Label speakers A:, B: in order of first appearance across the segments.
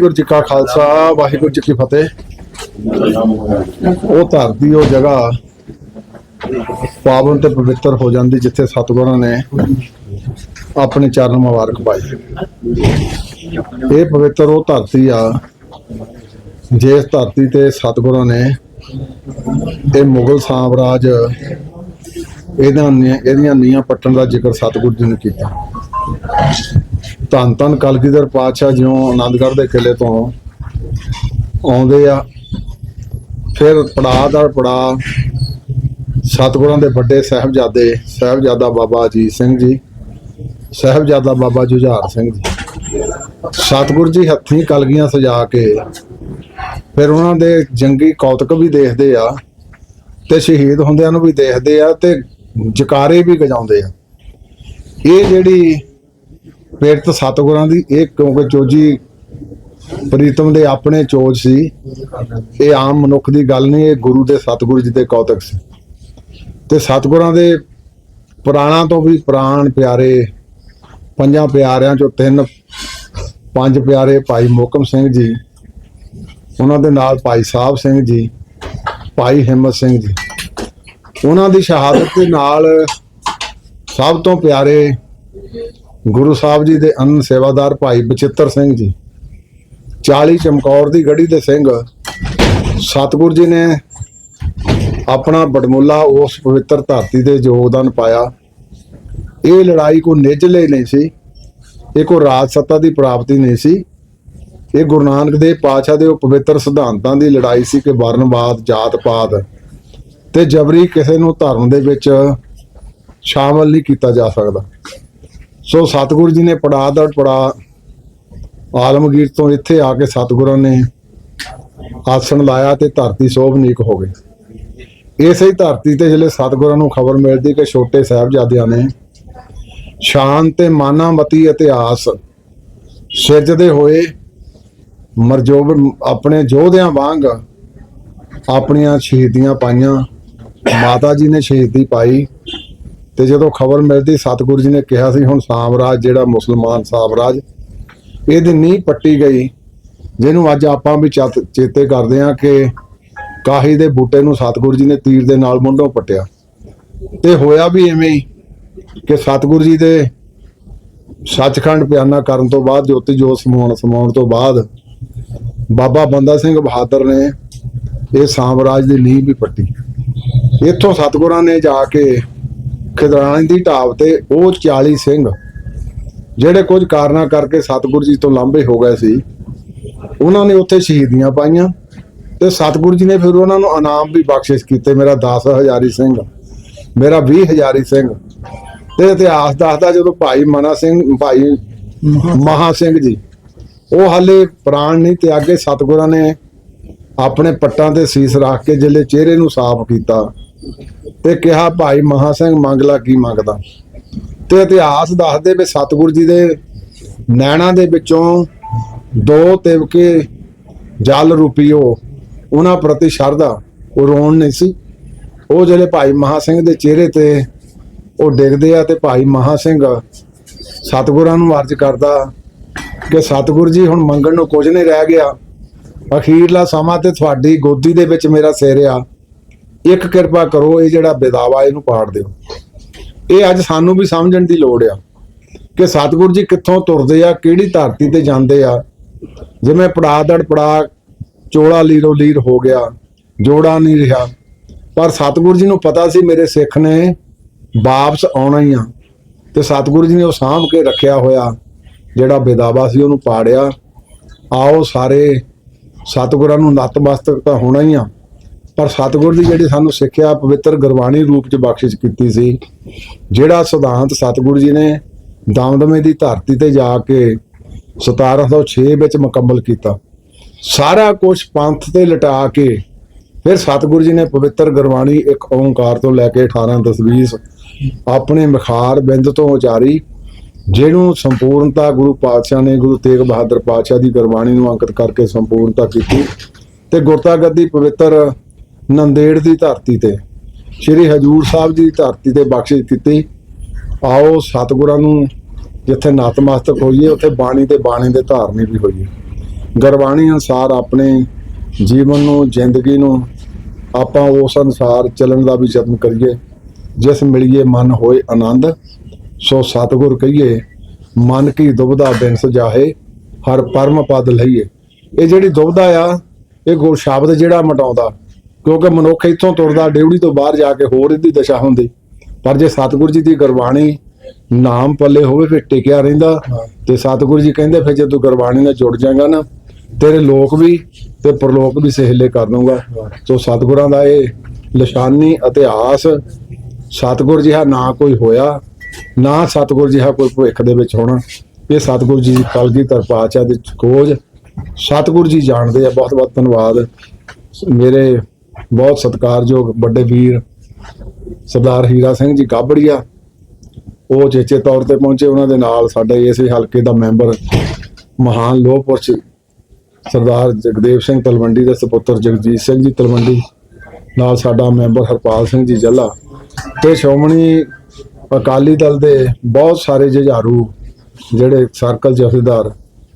A: ਵਾਹਿਗੁਰੂ ਜੀ ਕਾ ਖਾਲਸਾ, ਵਾਹਿਗੁਰੂ ਜੀ ਕੀ ਫਤਿਹ। ਉਹ ਧਰਤੀ ਉਹ ਜਗ੍ਹਾ ਪਾਵਨ ਤੇ ਪਵਿੱਤਰ ਹੋ ਜਾਂਦੀ ਜਿੱਥੇ ਸਤਿਗੁਰਾਂ ਨੇ ਆਪਣੇ ਚਰਨ ਮੁਬਾਰਕ ਪਾਏ। ਇਹ ਪਵਿੱਤਰ ਉਹ ਧਰਤੀ ਆ, ਜਿਸ ਧਰਤੀ ਤੇ ਸਤਿਗੁਰਾਂ ਨੇ ਇਹ ਮੁਗਲ ਸਾਮਰਾਜ, ਇਹਨਾਂ ਨੇ ਇਹਦੀਆਂ ਨੀਹਾਂ ਪੱਟਣ ਦਾ ਜ਼ਿਕਰ ਸਤਿਗੁਰੂ ਜੀ ਨੇ ਕੀਤਾ। ਧੰਨ ਧੰਨ ਕਲਗੀਧਰ ਪਾਤਸ਼ਾਹ ਜਿਉਂ ਆਨੰਦਗੜ੍ਹ ਦੇ ਕਿਲੇ ਤੋਂ ਆਉਂਦੇ ਆ, ਫਿਰ ਪੜਾ ਦਾ ਪੜਾ ਸਤਿਗੁਰਾਂ ਦੇ ਵੱਡੇ ਸਾਹਿਬਜ਼ਾਦੇ, ਸਾਹਿਬਜ਼ਾਦਾ ਬਾਬਾ ਅਜੀਤ ਸਿੰਘ ਜੀ, ਸਾਹਿਬਜ਼ਾਦਾ ਬਾਬਾ ਜੁਝਾਰ ਸਿੰਘ ਜੀ। ਸਤਿਗੁਰ ਜੀ ਹੱਥੀਂ ਕਲਗੀਆਂ ਸਜਾ ਕੇ ਫਿਰ ਉਹਨਾਂ ਦੇ ਜੰਗੀ ਕੌਤਕ ਵੀ ਦੇਖਦੇ ਆ ਤੇ ਸ਼ਹੀਦ ਹੁੰਦਿਆਂ ਨੂੰ ਵੀ ਦੇਖਦੇ ਆ ਤੇ ਜਕਾਰੇ ਵੀ ਗਜਾਉਂਦੇ ਆ। ਇਹ ਜਿਹੜੀ ਪੀੜਤ ਸਤਿਗੁਰਾਂ ਦੀ, ਇਹ ਕਿਉਂਕਿ ਚੋਜੀ ਪ੍ਰੀਤਮ ਦੇ ਆਪਣੇ ਚੋਜ ਸੀ, ਇਹ ਆਮ ਮਨੁੱਖ ਦੀ ਗੱਲ ਨਹੀਂ, ਇਹ ਗੁਰੂ ਦੇ ਸਤਿਗੁਰੂ ਜੀ ਦੇ ਕੌਤਕ ਸੀ। ਤੇ ਸਤਿਗੁਰਾਂ ਦੇ ਪੁਰਾਣਾ ਤੋਂ ਵੀ ਪ੍ਰਾਣ ਪਿਆਰੇ, ਪੰਜਾਂ ਪਿਆਰਿਆਂ ਚੋਂ ਤਿੰਨ, ਪੰਜ ਪਿਆਰੇ ਭਾਈ ਮੋਕਮ ਸਿੰਘ ਜੀ, ਉਹਨਾਂ ਦੇ ਨਾਲ ਭਾਈ ਸਾਹਿਬ ਸਿੰਘ ਜੀ, ਭਾਈ ਹਿੰਮਤ ਸਿੰਘ ਜੀ। ਉਹਨਾਂ ਦੀ ਸ਼ਹਾਦਤ ਦੇ ਨਾਲ ਸਭ ਤੋਂ ਪਿਆਰੇ ਗੁਰੂ ਸਾਹਿਬ ਜੀ ਦੇ ਅੰਨ ਸੇਵਾਦਾਰ ਭਾਈ ਬਚਿੱਤਰ ਸਿੰਘ ਜੀ 40 ਚਮਕੌਰ ਦੀ ਗੜੀ ਦੇ ਸਿੰਘ, ਸਤਿਗੁਰ ਜੀ ਨੇ ਆਪਣਾ ਬੜਮੁੱਲਾ ਉਸ ਪਵਿੱਤਰ ਧਰਤੀ ਤੇ ਯੋਗਦਾਨ ਪਾਇਆ। ਇਹ ਲੜਾਈ ਕੋ ਨਿਜਲੇ ਨਹੀਂ ਸੀ, ਇਹ ਕੋ ਰਾਜ ਸੱਤਾ ਦੀ ਪ੍ਰਾਪਤੀ ਨਹੀਂ ਸੀ। ਇਹ ਗੁਰੂ ਨਾਨਕ ਦੇਵ ਪਾਤਸ਼ਾਹ ਦੇ ਉਹ ਪਵਿੱਤਰ ਸਿਧਾਂਤਾਂ ਦੀ ਲੜਾਈ ਸੀ ਕਿ ਵਰਨਵਾਦ ਜਾਤ ਪਾਤ ਤੇ ਜਬਰੀ ਕਿਸੇ ਨੂੰ ਧਰਮ ਦੇ ਵਿੱਚ ਸ਼ਾਮਲ ਨਹੀਂ ਕੀਤਾ ਜਾ ਸਕਦਾ। ਸੋ ਸਤਿਗੁਰੂ ਜੀ ਨੇ ਪੜਾ ਦਰ ਪੜਾ। ਆਲਮਗੀਰ ਤੋਂ ਇੱਥੇ ਆ ਕੇ ਸਤਿਗੁਰਾਂ ਨੇ ਆਸਣ ਲਾਇਆ ਤੇ ਧਰਤੀ ਸੋਭਨੀਕ ਹੋ ਗਈ। ਇਸੇ ਹੀ ਧਰਤੀ ਤੇ ਜਿਹੜੇ ਸਤਿਗੁਰਾਂ ਨੂੰ ਖਬਰ ਮਿਲਦੀ ਕਿ ਛੋਟੇ ਸਾਹਿਬਜ਼ਾਦਿਆਂ ਨੇ ਸ਼ਾਨ ਤੇ ਮਾਨਾਮਤੀ ਇਤਿਹਾਸ ਸਿਰਜਦੇ ਹੋਏ ਮਰਜੋਬ ਆਪਣੇ ਯੋਧਿਆਂ ਵਾਂਗ ਆਪਣੀਆਂ ਸ਼ਹੀਦੀਆਂ ਪਾਈਆਂ। ਮਾਤਾ ਜੀ ਨੇ ਸ਼ਹੀਦੀ ਪਾਈ। ਤੇ ਜਦੋਂ ਖਬਰ ਮਿਲਦੀ, ਸਤਿਗੁਰੂ ਜੀ ਨੇ ਕਿਹਾ ਸੀ, ਹੁਣ ਸਾਮਰਾਜ ਜਿਹੜਾ ਮੁਸਲਮਾਨ ਸਾਮਰਾਜ, ਇਹਦੀ ਨੀਂਹ ਪੱਟੀ ਗਈ, ਜਿਹਨੂੰ ਅੱਜ ਆਪਾਂ ਵੀ ਚੇਤੇ ਕਰਦੇ ਹਾਂ ਕਿ ਕਾਹੀ ਦੇ ਬੂਟੇ ਨੂੰ ਸਤਿਗੁਰੂ ਜੀ ਨੇ ਤੀਰ ਦੇ ਨਾਲ ਮੁੰਡੋਂ ਪੱਟਿਆ। ਤੇ ਹੋਇਆ ਵੀ ਐਵੇਂ ਹੀ ਕਿ ਸਤਿਗੁਰੂ ਜੀ ਦੇ ਸੱਚਖੰਡ ਪਿਆਨਾ ਕਰਨ ਤੋਂ ਬਾਅਦ ਜੋਤੀ ਜੋਤ ਸਮਾਉਣ ਸਮਾਉਣ ਤੋਂ ਬਾਅਦ ਬਾਬਾ ਬੰਦਾ ਸਿੰਘ ਬਹਾਦਰ ਨੇ ਇਹ ਸਾਮਰਾਜ ਦੀ ਨੀਂਹ ਵੀ ਪੱਟੀ। ਇੱਥੋਂ ਸਤਿਗੁਰਾਂ ਨੇ ਜਾ ਕੇ ਖਿਦਰਾਣੇ ਦੀ ਢਾਬ ਤੇ ਉਹ 40 ਸਿੰਘ, ਜਿਹੜੇ ਕੁਝ ਕਾਰਨਾਂ ਕਰਕੇ ਸਤਿਗੁਰੂ ਜੀ ਤੋਂ ਲਾਂਭੇ ਹੋ ਗਏ ਸੀ, ਉਹਨਾਂ ਨੇ ਉੱਥੇ ਸ਼ਹੀਦੀਆਂ ਪਾਈਆਂ ਤੇ ਸਤਿਗੁਰੂ ਜੀ ਨੇ ਫਿਰ ਉਹਨਾਂ ਨੂੰ ਇਨਾਮ ਵੀ ਬਖਸ਼ਿਸ਼ ਕੀਤੇ, ਮੇਰਾ 10 ਹਜ਼ਾਰੀ ਸਿੰਘ, ਮੇਰਾ 20 ਹਜ਼ਾਰੀ ਸਿੰਘ ਤੇ ਇਤਿਹਾਸ ਦੱਸਦਾ ਜਦੋਂ ਭਾਈ ਮਨਾ ਸਿੰਘ, ਭਾਈ ਮਹਾ ਸਿੰਘ ਜੀ, ਉਹ ਹਾਲੇ ਪ੍ਰਾਣ ਨਹੀਂ ਤਿਆਗੇ ਸਤਿਗੁਰਾਂ ਨੇ ਆਪਣੇ ਪੱਟਾਂ ਤੇ ਸੀਸ ਰੱਖ ਕੇ ਜਿਹੜੇ ਚਿਹਰੇ ਨੂੰ ਸਾਫ਼ ਕੀਤਾ ਤੇ ਕਿਹਾ, ਭਾਈ ਮਹਾ ਸਿੰਘ, ਮੰਗ ਲਾ, ਕੀ ਮੰਗਦਾ? ਤੇ ਇਤਿਹਾਸ ਦੱਸਦੇ ਵੀ ਸਤਿਗੁਰੂ ਜੀ ਦੇ ਨੈਣਾਂ ਦੇ ਵਿੱਚੋਂ ਦੋ ਤਿਵਕੇ ਜਲ ਰੂਪੀਓ ਉਹਨਾਂ ਪ੍ਰਤੀ ਸ਼ਰਧਾ, ਉਹ ਰੋਣ ਨਹੀਂ ਸੀ। ਉਹ ਜਿਹੜੇ ਭਾਈ ਮਹਾ ਸਿੰਘ ਦੇ ਚਿਹਰੇ ਤੇ ਉਹ ਡਿੱਗਦੇ ਆ ਤੇ ਭਾਈ ਮਹਾ ਸਿੰਘ ਸਤਿਗੁਰਾਂ ਨੂੰ ਅਰਜ਼ ਕਰਦਾ ਕਿ ਸਤਿਗੁਰੂ ਜੀ, ਹੁਣ ਮੰਗਣ ਨੂੰ ਕੁਝ ਨਹੀਂ ਰਹਿ ਗਿਆ। ਅਖੀਰਲਾ ਸਮਾਂ ਤੇ ਤੁਹਾਡੀ ਗੋਦੀ ਦੇ ਵਿੱਚ ਮੇਰਾ ਸਿਰ ਆ। ਇੱਕ ਕਿਰਪਾ ਕਰੋ, ਇਹ ਜਿਹੜਾ ਬੇਦਾਵਾ ਇਹਨੂੰ ਪਾੜ ਦਿਓ। ਇਹ ਅੱਜ ਸਾਨੂੰ ਵੀ ਸਮਝਣ ਦੀ ਲੋੜ ਆ ਕਿ ਸਤਿਗੁਰੂ ਜੀ ਕਿੱਥੋਂ ਤੁਰਦੇ ਆ, ਕਿਹੜੀ ਧਰਤੀ ਤੇ ਜਾਂਦੇ ਆ। ਜਿਵੇਂ ਪੜਾ ਦੜ ਪੜਾ ਚੋਲਾ ਲੀਰੋ ਲੀਰ ਹੋ ਗਿਆ, ਜੋੜਾ ਨਹੀਂ ਰਿਹਾ। ਪਰ ਸਤਿਗੁਰੂ ਜੀ ਨੂੰ ਪਤਾ ਸੀ ਮੇਰੇ ਸਿੱਖ ਨੇ ਵਾਪਸ ਆਉਣਾ ਹੀ ਆ। ਤੇ ਸਤਿਗੁਰੂ ਜੀ ਨੇ ਉਹ ਸਾਂਭ ਕੇ ਰੱਖਿਆ ਹੋਇਆ ਜਿਹੜਾ ਬੇਦਾਵਾ ਸੀ, ਉਹਨੂੰ ਪਾੜਿਆ। ਆਓ ਸਾਰੇ ਸਤਿਗੁਰਾਂ ਨੂੰ ਨਤਮਸਤਕ ਤਾਂ ਹੋਣਾ ਹੀ ਆ। ਪਰ ਸਤਿਗੁਰ ਦੀ ਜਿਹੜੀ ਸਾਨੂੰ ਸਿੱਖਿਆ ਪਵਿੱਤਰ ਗੁਰਬਾਣੀ ਰੂਪ ਚ ਬਖਸ਼ਿਸ਼ ਕੀਤੀ ਸੀ, ਜਿਹੜਾ ਸਿਧਾਂਤ ਸਤਿਗੁਰੂ ਜੀ ਨੇ ਦਮਦਮੇ ਦੀ ਧਰਤੀ ਤੇ ਜਾ ਕੇ 1706 ਵਿੱਚ ਮੁਕੰਮਲ ਕੀਤਾ। ਸਾਰਾ ਕੁਝ ਪੰਥ ਤੇ ਲਟਾ ਕੇ ਫਿਰ ਸਤਿਗੁਰੂ ਜੀ ਨੇ ਪਵਿੱਤਰ ਗੁਰਬਾਣੀ ਇੱਕ ਓੰਕਾਰ ਤੋਂ ਲੈ ਕੇ 18 ਤਸਵੀਰ ਆਪਣੇ ਮਖਾਰ ਬਿੰਦ ਤੋਂ ਉਚਾਰੀ, ਜਿਹਨੂੰ ਸੰਪੂਰਨਤਾ ਗੁਰੂ ਪਾਤਸ਼ਾਹ ਨੇ ਗੁਰੂ ਤੇਗ ਬਹਾਦਰ ਪਾਤਸ਼ਾਹ ਦੀ ਗੁਰਬਾਣੀ ਨੂੰ ਅੰਕਿਤ ਕਰਕੇ ਸੰਪੂਰਨਤਾ ਕੀਤੀ ਤੇ ਗੁਰਤਾ ਗੱਦੀ ਪਵਿੱਤਰ ਨੰਦੇੜ ਦੀ ਧਰਤੀ ਤੇ, ਸ੍ਰੀ ਹਜੂਰ ਸਾਹਿਬ ਦੀ ਧਰਤੀ ਤੇ ਬਖਸ਼ਿਸ਼ ਕੀਤੀ ਆਓ ਸਤਿਗੁਰਾਂ ਨੂੰ ਜਿੱਥੇ ਨਤਮਸਤਕ ਹੋਈਏ, ਉੱਥੇ ਬਾਣੀ ਤੇ ਬਾਣੀ ਦੇ ਧਾਰਨੀ ਵੀ ਹੋਈਏ। ਗੁਰਬਾਣੀ ਅਨੁਸਾਰ ਆਪਣੇ ਜੀਵਨ ਨੂੰ, ਜ਼ਿੰਦਗੀ ਨੂੰ ਆਪਾਂ ਉਸ ਅਨੁਸਾਰ ਚੱਲਣ ਦਾ ਵੀ ਯਤਨ ਕਰੀਏ, ਜਿਸ ਮਿਲੀਏ ਮਨ ਹੋਏ ਆਨੰਦ। ਸੋ ਸਤਿਗੁਰ ਕਹੀਏ, ਮਨ ਕੀ ਦੁਬਦਾ ਬਿਨ ਸਜਾਹੇ ਹਰ ਪਰਮ ਪਦ ਲਈਏ। ਇਹ ਜਿਹੜੀ ਦੁਬਦਾ ਆ, ਇਹ ਗੁਰ ਸ਼ਬਦ ਜਿਹੜਾ ਮਟਾਉਂਦਾ ਕਿਉਂਕਿ ਮਨੁੱਖ ਇੱਥੋਂ ਤੁਰਦਾ ਡਿਊੜੀ ਤੋਂ ਬਾਹਰ ਜਾ ਕੇ ਹੋਰ ਇਹਦੀ ਦਸ਼ਾ ਹੁੰਦੀ। ਪਰ ਜੇ ਸਤਿਗੁਰ ਜੀ ਦੀ ਗੁਰਬਾਣੀ ਨਾਮ ਪੱਲੇ ਹੋਵੇ ਫਿਰ ਟਿਕਿਆ ਰਹਿੰਦਾ। ਤੇ ਸਤਿਗੁਰੂ ਜੀ ਕਹਿੰਦੇ ਫਿਰ ਜੇ ਤੂੰ ਗੁਰਬਾਣੀ ਨਾਲ ਜੁੜ ਜਾਏਗਾ ਨਾ ਤੇਰੇ ਲੋਕ ਵੀ ਤੇ ਪਰਲੋਕ ਵੀ ਸਹਿਲੇ ਕਰ ਦੂੰਗਾ ਸੋ ਸਤਿਗੁਰਾਂ ਦਾ ਇਹ ਨਿਸ਼ਾਨੀ ਇਤਿਹਾਸ ਸਤਿਗੁਰ ਜਿਹਾ ਨਾ ਕੋਈ ਹੋਇਆ ਨਾ ਸਤਿਗੁਰ ਜਿਹਾ ਕੋਈ ਭਵਿੱਖ ਦੇ ਵਿੱਚ ਹੋਣਾ। ਇਹ ਸਤਿਗੁਰੂ ਜੀ ਦੀ ਕਲਗੀਧਰ ਪਾਤਸ਼ਾਹ ਦੀ ਖੋਜ। ਸਤਿਗੁਰੂ ਜੀ ਜਾਣਦੇ ਆ ਬਹੁਤ ਬਹੁਤ ਧੰਨਵਾਦ। ਮੇਰੇ ਬਹੁਤ ਸਤਿਕਾਰਯੋਗ ਵੱਡੇ ਵੀਰ ਸਰਦਾਰ ਹੀਰਾ ਸਿੰਘ ਜੀ ਗਾਬੜੀਆ। ਉਹ ਚੇਚੇ ਤੌਰ ਤੇ ਪਹੁੰਚੇ, ਉਹਨਾਂ ਦੇ ਨਾਲ ਸਾਡੇ ਇਸੇ ਹਲਕੇ ਦਾ ਮੈਂਬਰ ਮਹਾਨ ਲੋਹ ਪੁਰਸ਼ ਸਰਦਾਰ ਜਗਦੇਵ ਸਿੰਘ ਤਲਵੰਡੀ ਦੇ ਸੁਪੁੱਤਰ ਜਗਜੀਤ ਸਿੰਘ ਜੀ ਤਲਵੰਡੀ, ਨਾਲ ਸਾਡਾ ਮੈਂਬਰ ਹਰਪਾਲ ਸਿੰਘ ਜੀ ਜੱਲਾ ਤੇ ਸ਼੍ਰੋਮਣੀ ਅਕਾਲੀ ਦਲ ਦੇ ਬਹੁਤ ਸਾਰੇ ਜੁਝਾਰੂ ਜਿਹੜੇ ਸਰਕਲ ਜਥੇਦਾਰ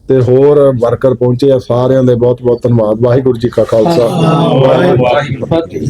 A: ਤੇ ਹੋਰ ਵਰਕਰ ਪਹੁੰਚੇ ਆ ਸਾਰਿਆਂ ਦੇ ਬਹੁਤ ਬਹੁਤ ਧੰਨਵਾਦ ਵਾਹਿਗੁਰੂ ਜੀ ਕਾ ਖਾਲਸਾ ਵਾਹਿਗੁਰੂ ਜੀ ਕੀ
B: ਫਤਿਹ।